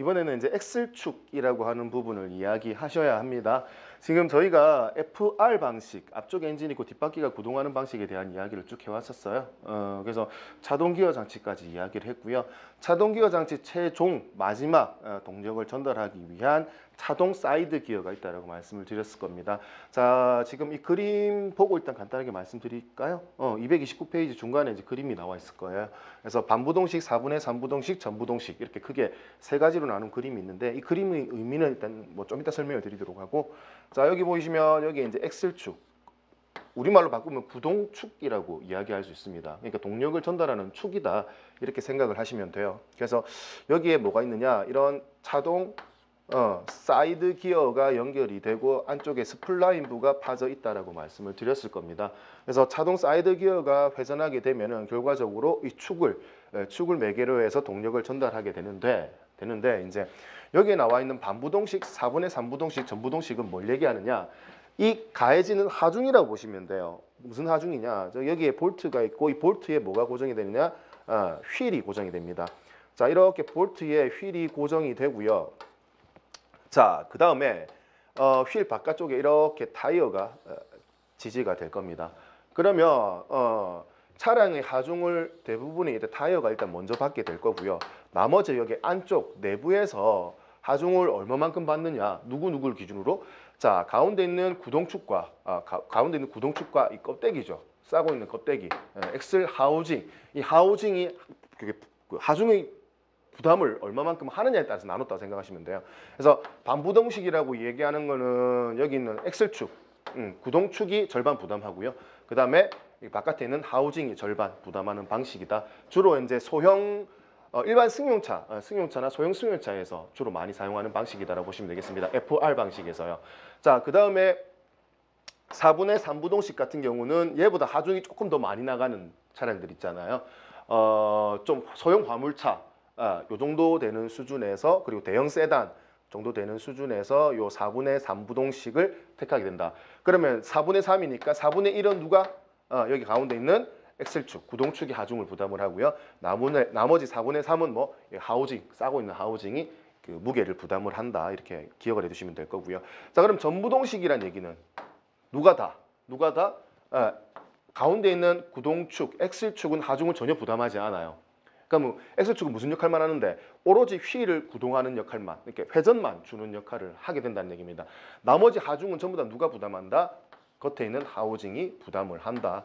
이번에는 이제 X축이라고 하는 부분을 이야기하셔야 합니다. 지금 저희가 FR 방식, 앞쪽 엔진 있고 뒷바퀴가 구동하는 방식에 대한 이야기를 쭉 해왔었어요. 어, 그래서 자동 기어 장치까지 이야기를 했고요. 자동 기어 장치 최종 마지막 어, 동력을 전달하기 위한 자동 사이드 기어가 있다라고 말씀을 드렸을 겁니다. 자, 지금 이 그림 보고 일단 간단하게 말씀드릴까요? 어, 229페이지 중간에 이제 그림이 나와 있을 거예요. 그래서 반부동식, 4분의 3부동식, 전부동식 이렇게 크게 세 가지로 나눈 그림이 있는데 이 그림의 의미는 일단 뭐 좀 이따 설명을 드리도록 하고 자 여기 보시면 여기 이제 X축 우리말로 바꾸면 구동축이라고 이야기할 수 있습니다. 그러니까 동력을 전달하는 축이다 이렇게 생각을 하시면 돼요. 그래서 여기에 뭐가 있느냐 이런 자동 어, 사이드 기어가 연결이 되고 안쪽에 스플라인부가 파져 있다라고 말씀을 드렸을 겁니다. 그래서 자동 사이드 기어가 회전하게 되면은 결과적으로 이 축을 에, 축을 매개로 해서 동력을 전달하게 되는데 되는데 이제 여기에 나와 있는 반부동식, 4분의 3부동식, 전부동식은 뭘 얘기하느냐? 이 가해지는 하중이라고 보시면 돼요. 무슨 하중이냐? 저 여기에 볼트가 있고 이 볼트에 뭐가 고정이 되느냐? 아, 휠이 고정이 됩니다. 자 이렇게 볼트에 휠이 고정이 되고요. 자, 그 다음에 어, 휠 바깥쪽에 이렇게 타이어가 어, 지지가 될 겁니다. 그러면 어, 차량의 하중을 대부분의 이제 타이어가 일단 먼저 받게 될 거고요. 나머지 여기 안쪽 내부에서 하중을 얼마만큼 받느냐, 누구 누구를 기준으로 자 가운데 있는 구동축과 아, 가, 운데 있는 구동축과 이 껍데기죠. 싸고 있는 껍데기, 예, 엑셀 하우징, 이 하우징이 그 하중의 부담을 얼마만큼 하느냐에 따라서 나눴다고 생각하시면 돼요. 그래서 반부동식이라고 얘기하는 거는 여기 있는 엑셀축, 음, 구동축이 절반 부담하고요. 그 다음에 바깥에 있는 하우징이 절반 부담하는 방식이다. 주로 이제 소형 어, 일반 승용차, 어, 승용차나 소형 승용차에서 주로 많이 사용하는 방식이다라고 보시면 되겠습니다. FR 방식에서요. 자, 그 다음에 4분의 3부동식 같은 경우는 얘보다 하중이 조금 더 많이 나가는 차량들 있잖아요. 어, 좀 소형 화물차, 아, 요 정도 되는 수준에서 그리고 대형 세단 정도 되는 수준에서 요 4분의 3부동식을 택하게 된다. 그러면 4분의 3이니까 4분의 1은 누가 어, 여기 가운데 있는 엑셀축, 구동축이 하중을 부담을 하고요. 나머지, 나머지 4분의 3은 뭐이 하우징, 싸고 있는 하우징이 그 무게를 부담을 한다. 이렇게 기억을 해두시면 될 거고요. 자, 그럼 전부동식이란 얘기는 누가 다? 누가 다? 아, 가운데 있는 구동축, 엑셀축은 하중을 전혀 부담하지 않아요. 그러니까 뭐 엑셀축은 무슨 역할만 하는데 오로지 휠을 구동하는 역할만, 이렇게 회전만 주는 역할을 하게 된다는 얘기입니다. 나머지 하중은 전부 다 누가 부담한다? 겉에 있는 하우징이 부담을 한다.